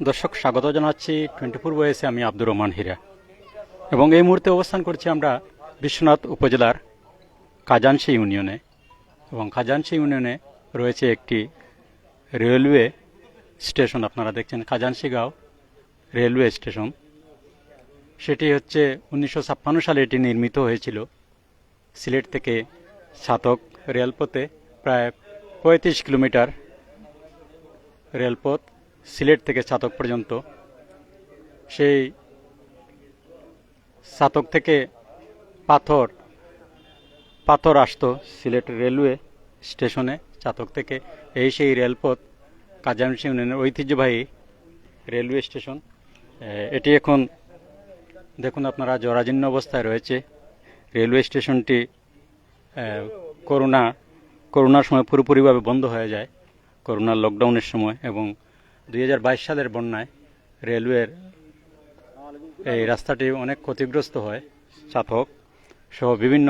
দর্শক, স্বাগত জানাচ্ছি টোয়েন্টি ফোর বয়েসে আমি আব্দুর রহমান হীরা। এবং এই মুহূর্তে অবস্থান করছি আমরা বিশ্বনাথ উপজেলার কাজানসি ইউনিয়নে। এবং কাজানসি ইউনিয়নে রয়েছে একটি রেলওয়ে স্টেশন, আপনারা দেখছেন কাজানসি গাঁও রেলওয়ে স্টেশন। সেটি হচ্ছে উনিশশো ছাপ্পান্ন সালে এটি নির্মিত হয়েছিল। সিলেট থেকে সাতক রেলপথে প্রায় পঁয়ত্রিশ কিলোমিটার রেলপথ সিলেট থেকে ছাতক পর্যন্ত। সেই ছাতক থেকে পাথর পাথর আসতো সিলেট রেলওয়ে স্টেশনে চাতক থেকে। এই সেই রেলপথ কাজামসি ইউনিয়নের ঐতিহ্যবাহী রেলওয়ে স্টেশন। এটি এখন, দেখুন আপনারা, জরাজীর্ণ অবস্থায় রয়েছে। রেলওয়ে স্টেশনটি করোনা, করোনার সময় পুরোপুরিভাবে বন্ধ হয়ে যায়। করোনার লকডাউনের সময় এবং দুই হাজার বাইশ সালের বন্যায় রেলওয়ের এই রাস্তাটি অনেক ক্ষতিগ্রস্ত হয় চাপক সহ বিভিন্ন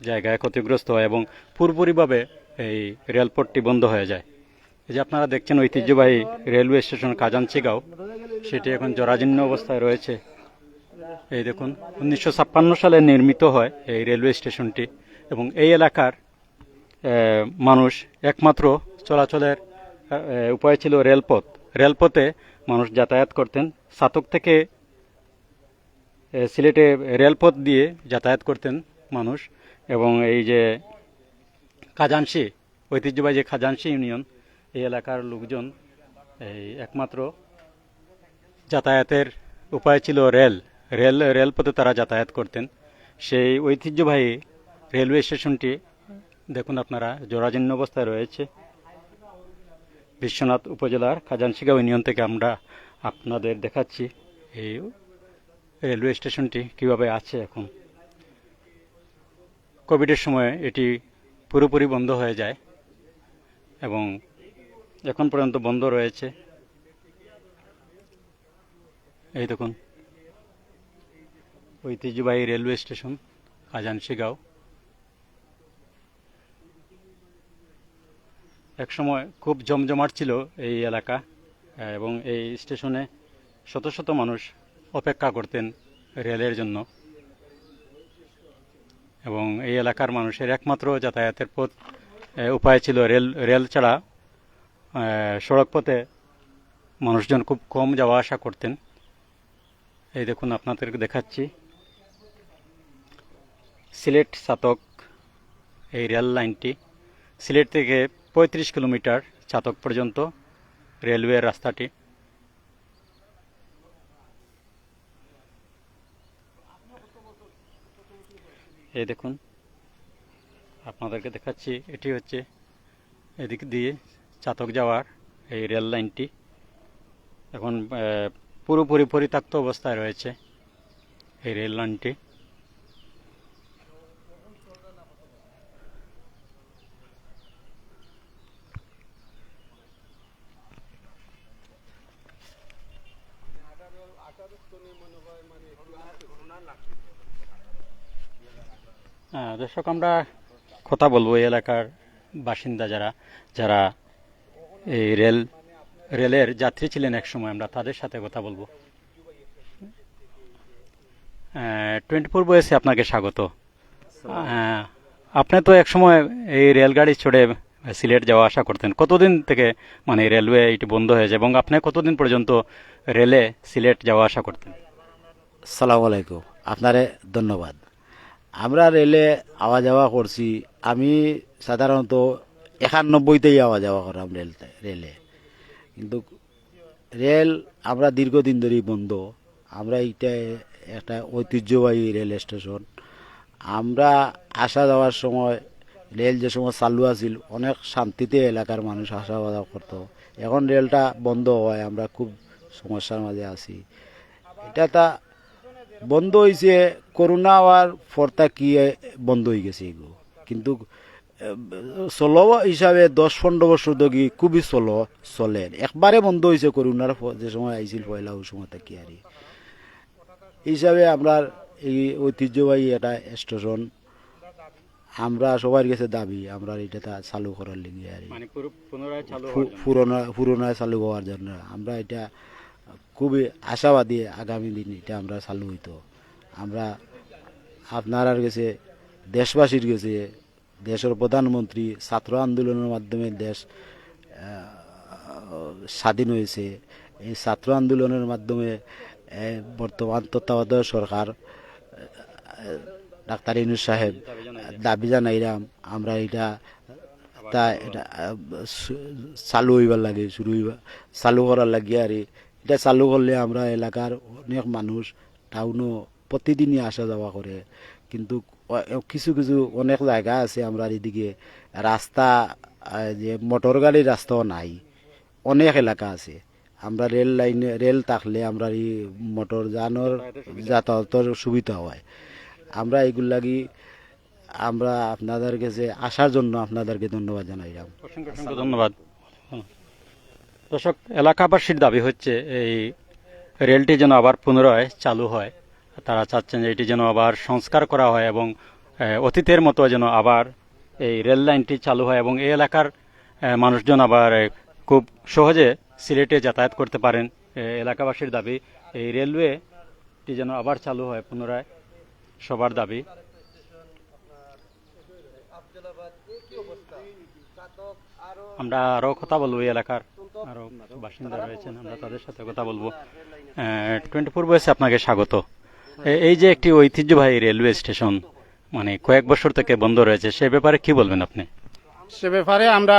জায়গায় ক্ষতিগ্রস্ত হয় এবং পুরোপুরিভাবে এই রেলপথটি বন্ধ হয়ে যায়। এই যে আপনারা দেখছেন ঐতিহ্যবাহী রেলওয়ে স্টেশন কাজানচিগাঁও সেটি এখন জরাজীর্ণ অবস্থায় রয়েছে। এই দেখুন, উনিশশো ছাপ্পান্ন সালে নির্মিত হয় এই রেলওয়ে স্টেশনটি এবং এই এলাকার মানুষ একমাত্র চলাচলের উপায় ছিল রেলপথ। রেলপথে মানুষ যাতায়াত করতেন। সাতক থেকে সিলেটে রেলপথ দিয়ে যাতায়াত করতেন মানুষ। এবং এই যে খাজানসি, ঐতিহ্যবাহী যে খাজানসি ইউনিয়ন, এই এলাকার লোকজন এই একমাত্র যাতায়াতের উপায় ছিল রেল। রেল, রেলপথে তারা যাতায়াত করতেন। সেই ঐতিহ্যবাহী রেলওয়ে স্টেশনটি, দেখুন আপনারা, জরাজীর্ণ অবস্থায় রয়েছে। বিশ্বনাথ উপজেলার খাজানশিগাঁও ইউনিয়ন থেকে আমরা আপনাদের দেখাচ্ছি এই রেলওয়ে স্টেশনটি কীভাবে আছে এখন। কোভিডের সময় এটি পুরোপুরি বন্ধ হয়ে যায় এবং এখন পর্যন্ত বন্ধ রয়েছে। এই দেখুন, ঐতিহ্যবাহী রেলওয়ে স্টেশন খাজানশিগাঁও একসময় খুব জমজমাট ছিল এই এলাকা, এবং এই স্টেশনে শত শত মানুষ অপেক্ষা করতেন রেলের জন্য। এবং এই এলাকার মানুষের একমাত্র যাতায়াতের পথ উপায় ছিল রেল রেল ছাড়া সড়ক পথে মানুষজন খুব কম যাওয়া আসা করতেন। এই দেখুন আপনাদেরকে দেখাচ্ছি। সিলেট সাতক, এই রেল লাইনটি। সিলেট থেকে পঁয়ত্রিশ কিলোমিটার চাতক পর্যন্ত রেলওয়ে রাস্তাটি। এই দেখুন, আপনাদেরকে দেখাচ্ছি, এটি হচ্ছে এদিক দিয়ে চাতক যাওয়ার এই রেল লাইনটি। এখন পুরোপুরি পরিত্যক্ত অবস্থায় রয়েছে এই রেল লাইনটি। দর্শক আমরা কথা বলব এই এলাকার বাসিন্দা যারা যারা এই রেল রেলের যাত্রী ছিলেন এক সময় আমরা তাদের সাথে কথা বলব। টোয়েন্টি ফোর বয়সে আপনাকে স্বাগত। আহ, আপনি তো এক সময় এই রেলগাড়ি চড়ে সিলেট যাওয়া আসা করতেন। কতদিন থেকে মানে রেলওয়ে এটি বন্ধ হয়েছে এবং আপনি কতদিন পর্যন্ত রেলে সিলেট যাওয়া আসা করতেন? সালাম আলাইকুম। আপনারে ধন্যবাদ। আমরা রেলে আওয়া যাওয়া করছি। আমি সাধারণত একানব্বইতেই আওয়া যাওয়া করাম রেল রেলে। কিন্তু রেল আমরা দীর্ঘদিন ধরেই বন্ধ। আমরা এইটা একটা ঐতিহ্যবাহী রেল স্টেশন। আমরা আসা যাওয়ার সময় রেল যে সময় চালু আছিল, অনেক শান্তিতে এলাকার মানুষ আসা যাওয়া করতো। এখন রেলটা বন্ধ হয় আমরা খুব সমস্যার মাঝে আছি। এটা তা বন্ধ হয়েছে করোনা হওয়ার পরটা কি বন্ধ হয়ে গেছে এগুলো কিন্তু চলো হিসাবে দশ পনেরো বছর ধরে খুবই চলো চলে। একবারে বন্ধ হয়েছে করোনার যে সময় আইছিল পয়লা ওই সময় কি আর। হিসাবে আমরা এই ঐতিহ্যবাহী এটা স্টেশন আমরা সবার কাছে দাবি আমরা এটা চালু করার লিগে আর। মানে পুরোনো পুরোনো চালু হওয়ার জন্য। আমরা এটা খুবই আশাবাদী আগামী দিন এটা আমরা চালু হইতো। আমরা আপনার কাছে দেশবাসীর কাছে দেশের প্রধানমন্ত্রী ছাত্র আন্দোলনের মাধ্যমে দেশ স্বাধীন হয়েছে। এই ছাত্র আন্দোলনের মাধ্যমে বর্তমান তত্ত্বাবধায়ক সরকার ডাক্তার ইনুস সাহেব দাবি জানাইলাম, আমরা এটা, তা, এটা চালু হইবার লাগে, শুরু হইবা, চালু করার লাগে আর। এটা চালু করলে আমরা এলাকার অনেক মানুষ টাউনও প্রতিদিনই আসা যাওয়া করে কিন্তু কিছু কিছু অনেক জায়গা আছে আমরা এদিকে রাস্তা যে মোটর গাড়ির রাস্তাও নাই। অনেক এলাকা আছে। আমরা রেল লাইনে রেল থাকলে আমরা এই মোটর যানের যাতায়াতের সুবিধা হয়। আমরা এগুলো লাগি আমরা আপনাদের কাছে আসার জন্য আপনাদেরকে ধন্যবাদ জানাইলাম। অসংখ্য অসংখ্য ধন্যবাদ। দর্শক, এলাকাবাসীর দাবি হচ্ছে এই রেলটি যেন আবার পুনরায় চালু হয়। তারা চাচ্ছেন যে এটি যেন আবার সংস্কার করা হয় এবং অতীতের মতো যেন আবার এই রেল লাইনটি চালু হয় এবং এই এলাকার মানুষজন আবার খুব সহজে সিলেটে যাতায়াত করতে পারেন। এলাকাবাসীর দাবি, এই রেলওয়েটি যেন আবার চালু হয় পুনরায়, সবার দাবি। আমরা আরও কথা বলব এই এলাকার আরও বাসিন্দা রয়েছেন, আমরা তাদের সাথে কথা বলব। টোয়েন্টি ফোর বয়সে আপনাকে স্বাগত। এই যে একটি ঐতিহ্যবাহী রেলওয়ে স্টেশন মানে কয়েক বছর থেকে বন্ধ রয়েছে, সে ব্যাপারে কি বলবেন আপনি? সে ব্যাপারে আমরা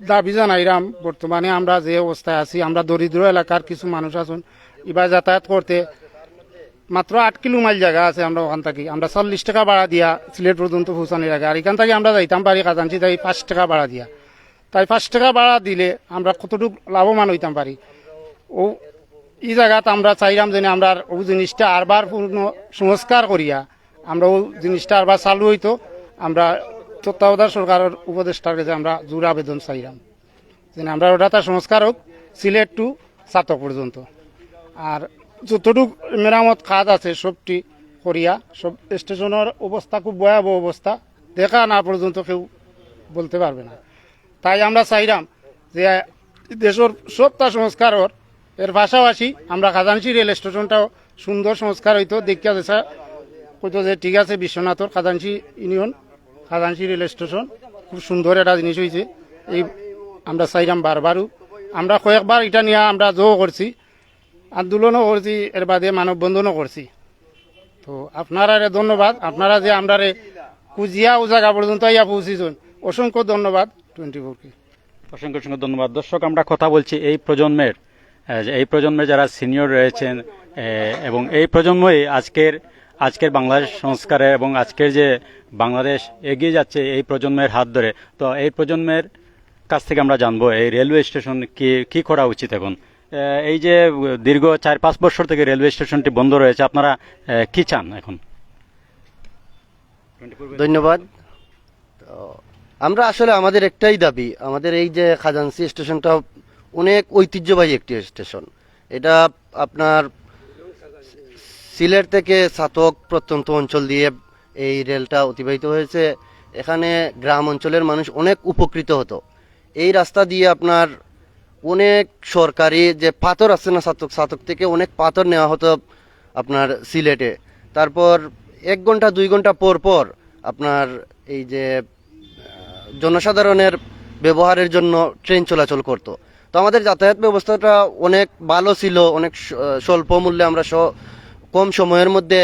দাবি জানাইরাম বর্তমানে আমরা যে অবস্থায় আছি, আমরা দরিদ্র এলাকার কিছু মানুষ আছেন এবার যাতায়াত করতে মাত্র আট কিলো মাইল জায়গা আছে আমরা ওখান থেকে। আমরা চল্লিশ টাকা ভাড়া দিয়া সিলেট পর্যন্ত পৌঁছানোর আগে আর এখান থেকে আমরা যাইতাম পারি কাজানছি তাই পাঁচ টাকা ভাড়া দিয়া। তাই পাঁচ টাকা ভাড়া দিলে আমরা কতটুকু লাভবান হইতাম পারি? ও, এই জায়গাতে আমরা চাইলাম যেন আমরা ও জিনিসটা আরবার পূর্ণ সংস্কার করিয়া আমরা ও জিনিসটা আরবার চালু হইতো। আমরা তত্ত্বাবধায়ক সরকারের উপদেষ্টার কাছে আমরা জোর আবেদন চাইলাম। যেন আমরা ওটা তার সংস্কার হোক, সিলেট টু সাতক পর্যন্ত। আর যতটুক মেরামত কাজ আছে সবটি করিয়া, সব স্টেশনের অবস্থা খুব ভয়াবহ অবস্থা দেখা না পর্যন্ত কেউ বলতে পারবে না। তাই আমরা চাইলাম যে দেশের সবটা সংস্কারর এর পাশাপাশি আমরা খাজানসি রেল স্টেশনটাও সুন্দর সংস্কার হইতো, দেখিয়া যেসা কইতো যে ঠিক আছে বিশ্বনাথর Khajanchi union Khajanchi rail station, খুব সুন্দর একটা জিনিস হয়েছে এই আমরা চাইলাম বারবারও। আমরা কয়েকবার এটা নিয়ে আমরা জো করছি আন্দোলনও করছি, এর বাদে মানববন্ধনও করছি। তো আপনারা ধন্যবাদ। আপনারা যে আমরা কুজিয়া ও জায়গা পর্যন্ত ইয়া পৌঁছিছেন, অসংখ্য ধন্যবাদ টোয়েন্টি ফোরকে অসংখ্য অসংখ্য ধন্যবাদ। দর্শক, আমরা কথা বলছি এই প্রজন্মের এই প্রজন্মে যারা সিনিয়র রয়েছেন এবং এই প্রজন্মই আজকের আজকের বাংলাদেশ সংস্কারে এবং আজকের যে বাংলাদেশ এগিয়ে যাচ্ছে এই প্রজন্মের হাত ধরে। তো এই প্রজন্মের কাছ থেকে আমরা জানব, এই রেলওয়ে স্টেশন কি কি করা উচিত এখন? এই যে দীর্ঘ চার পাঁচ বছর থেকে রেলওয়ে স্টেশনটি বন্ধ রয়েছে, আপনারা কি চান এখন? ধন্যবাদ। আমরা আসলে আমাদের একটাই দাবি, আমাদের এই যে খাজানসি স্টেশনটা অনেক ঐতিহ্যবাহী একটি স্টেশন। এটা আপনার সিলেট থেকে সাতক প্রত্যন্ত অঞ্চল দিয়ে এই রেলটা অতিবাহিত হয়েছে। এখানে গ্রাম অঞ্চলের মানুষ অনেক উপকৃত হতো। এই রাস্তা দিয়ে আপনার অনেক সরকারি যে পাথর আছে না সাতক সাতক থেকে অনেক পাথর নেওয়া হতো আপনার সিলেটে। তারপর এক ঘণ্টা, দুই ঘণ্টা পর পর আপনার এই যে জনসাধারণের ব্যবহারের জন্য ট্রেন চলাচল করত। তো আমাদের যাতায়াত ব্যবস্থাটা অনেক ভালো ছিল, অনেক স্বল্প মূল্যে আমরা কম সময়ের মধ্যে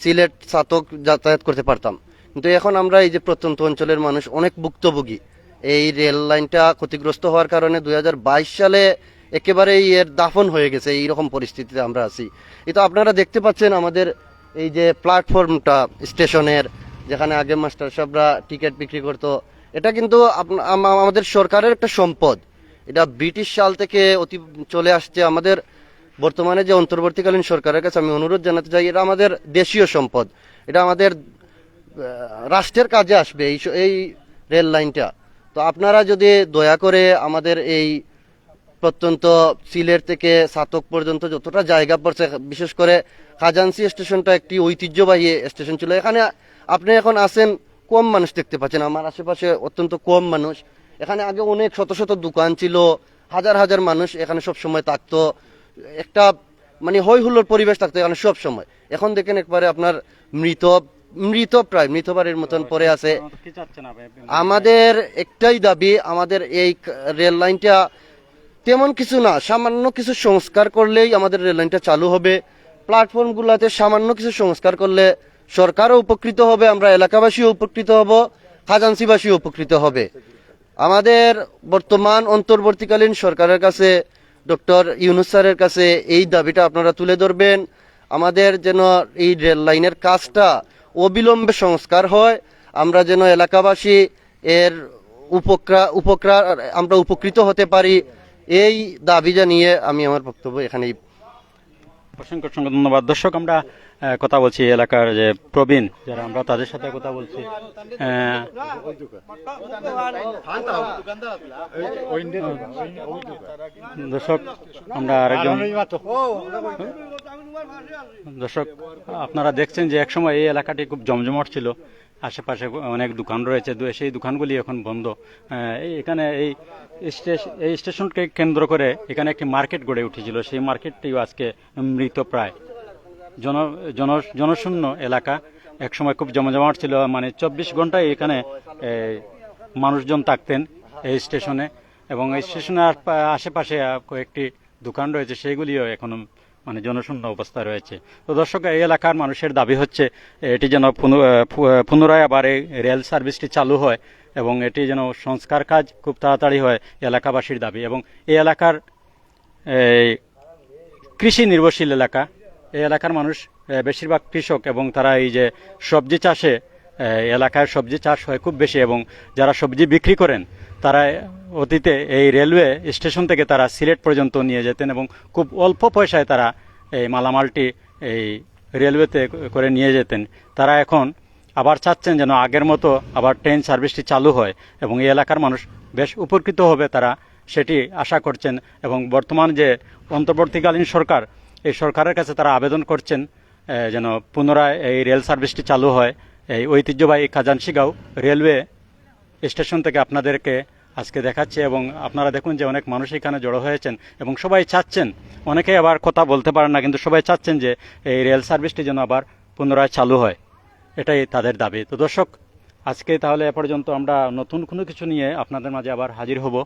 সিলেট সাতক যাতায়াত করতে পারতাম। কিন্তু এখন আমরা এই যে প্রত্যন্ত অঞ্চলের মানুষ অনেক ভুক্তভোগী। এই রেল লাইনটা ক্ষতিগ্রস্ত হওয়ার কারণে দু হাজার বাইশ সালে একেবারেই এর দাফন হয়ে গেছে, এই রকম পরিস্থিতিতে আমরা আছি। এটা আপনারা দেখতে পাচ্ছেন আমাদের এই যে প্ল্যাটফর্মটা, স্টেশনের, যেখানে আগে মাস্টার সাহেবরা টিকিট বিক্রি করতো। এটা কিন্তু আমাদের সরকারের একটা সম্পদ। এটা ব্রিটিশ সাল থেকে অতি, চলে আসছে আমাদের। বর্তমানে যে অন্তর্বর্তীকালীন সরকারের কাছে আমি অনুরোধ জানাতে চাই, এটা আমাদের দেশীয় সম্পদ। এটা আমাদের রাষ্ট্রের কাজে আসবে এই এই রেল লাইনটা। তো আপনারা যদি দয়া করে আমাদের এই প্রত্যন্ত সিলেট থেকে সাতক পর্যন্ত যতটা জায়গা পড়ছে, বিশেষ করে খাজানসি স্টেশনটা একটি ঐতিহ্যবাহী স্টেশন ছিল। এখানে আপনি এখন আসেন কম মানুষ দেখতে পাচ্ছেন। আমার আশেপাশে অত্যন্ত কম মানুষ। এখানে আগে অনেক শত শত দোকান ছিল, হাজার হাজার মানুষ এখানে সব সময় থাকতো। একটা মানে হই হুল্লোর পরিবেশ থাকতো এখানে সব সময় এখন দেখেন একবারে আপনার মৃত মৃত প্রায় মৃতবারের মতন পড়ে আছে। আমাদের একটাই দাবি আমাদের এই রেল লাইনটা তেমন কিছু না সামান্য কিছু সংস্কার করলেই আমাদের রেল লাইনটা চালু হবে। প্ল্যাটফর্মগুলোতে সামান্য কিছু সংস্কার করলে সরকারও উপকৃত হবে আমরা এলাকাবাসীও উপকৃত হব খাজানসিবাসীও উপকৃত হবে। আমাদের বর্তমান অন্তর্বর্তীকালীন সরকারের কাছে ডক্টর ইউনুস স্যারের কাছে এই দাবিটা আপনারা তুলে ধরবেন। আমাদের যেন এই রেল লাইনের কাজটা অবিলম্বে সংস্কার হয়। আমরা যেন এলাকাবাসী এর উপক্রা, উপকার, আমরা উপকৃত হতে পারি। এই দাবি জানিয়ে আমি আমার বক্তব্য এখানেই অসংখ্য অসংখ্য ধন্যবাদ। দর্শক, আমরা কথা বলছি এলাকার যে প্রবীণ, যারা আমরা তাদের সাথে কথা বলছি। দর্শক, আমরা আরেকজন দর্শক, আপনারা দেখছেন যে একসময় এই এলাকাটি খুব জমজমাট ছিল। আশেপাশে অনেক দোকান রয়েছে। সেই দোকানগুলি এখন বন্ধ। এখানে এই এই স্টেশনকে কেন্দ্র করে এখানে একটি মার্কেট গড়ে উঠেছিল। সেই মার্কেটটিও আজকে মৃত প্রায়। জন জন জনশূন্য এলাকা। একসময় খুব জমজমাট ছিল। মানে চব্বিশ ঘন্টায় এখানে মানুষজন থাকতেন এই স্টেশনে। এবং এই স্টেশনের আশেপাশে কয়েকটি দোকান রয়েছে। সেগুলিও এখনও মানে জনশূন্য অবস্থা রয়েছে। তো দর্শক, এই এলাকার মানুষের দাবি হচ্ছে, এটি যেন পুনরায় আবার এই রেল সার্ভিসটি চালু হয় এবং এটি যেন সংস্কার কাজ খুব তাড়াতাড়ি হয়, এলাকাবাসীর দাবি। এবং এই এলাকার কৃষি নির্ভরশীল এলাকা, এই এলাকার মানুষ বেশিরভাগ কৃষক এবং তারা এই যে সবজি চাষে এলাকায় সবজি চাষ হয় খুব বেশি এবং যারা সবজি বিক্রি করেন, তারা অতীতে এই রেলওয়ে স্টেশন থেকে তারা সিলেট পর্যন্ত নিয়ে যেতেন এবং খুব অল্প পয়সায় তারা এই মালামালটি এই রেলওয়েতে করে নিয়ে যেতেন। তারা এখন আবার চাচ্ছেন যেন আগের মতো আবার ট্রেন সার্ভিসটি চালু হয় এবং এই এলাকার মানুষ বেশ উপকৃত হবে তারা সেটি আশা করছেন এবং বর্তমান যে অন্তর্বর্তীকালীন সরকার, এই সরকারের কাছে তারা আবেদন করছেন যেন পুনরায় এই রেল সার্ভিসটি চালু হয়। এই ঐতিহ্যবাহী কাজানশিগাঁও রেলওয়ে স্টেশন থেকে আপনাদেরকে আজকে দেখাচ্ছে এবং আপনারা দেখুন যে অনেক মানুষ এখানে জড়ো হয়েছেন এবং সবাই চাচ্ছেন। অনেকেই আবার কথা বলতে পারেন না, কিন্তু সবাই চাচ্ছেন যে এই রেল সার্ভিসটি যেন আবার পুনরায় চালু হয়। এটাই তাদের দাবি। তো দর্শক, আজকে তাহলে এ পর্যন্ত আমরা নতুন কোনো কিছু নিয়ে আপনাদের মাঝে আবার হাজির হব।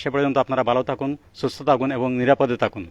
সে পর্যন্ত আপনারা ভালো থাকুন, সুস্থ থাকুন এবং নিরাপদে থাকুন।